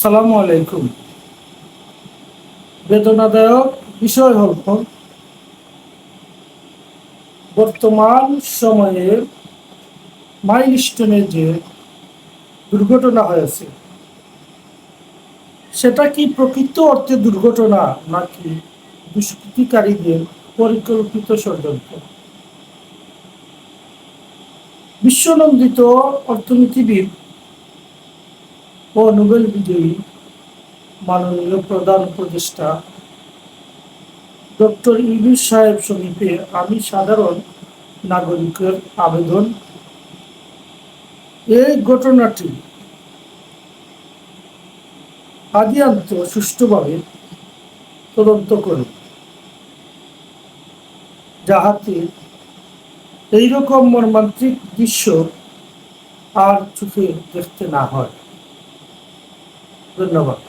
সালামু আলাইকুম। বেদনাদায়ক বিষয় হল বর্তমান সময়ে মাইলস্টোনে যে দুর্ঘটনা হয়েছে, সেটা কি প্রকৃত অর্থে দুর্ঘটনা নাকি দুষ্কৃতিকারীদের পরিকল্পিত ষড়যন্ত্র? বিশ্বনন্দিত অর্থনীতিবিদ ও নোবেল বিজয়ী, মাননীয় প্রধান উপদেষ্টা ডক্টর ইউনুস সাহেব সমীপে আমি সাধারণ নাগরিকের আবেদন। এই ঘটনাটি আদিয়ান্ত সুষ্ঠুভাবে তদন্ত করুন, যাহাতে এইরকম মর্মান্তিক দৃশ্য আর চোখে দেখতে না হয়। ধন্যবাদ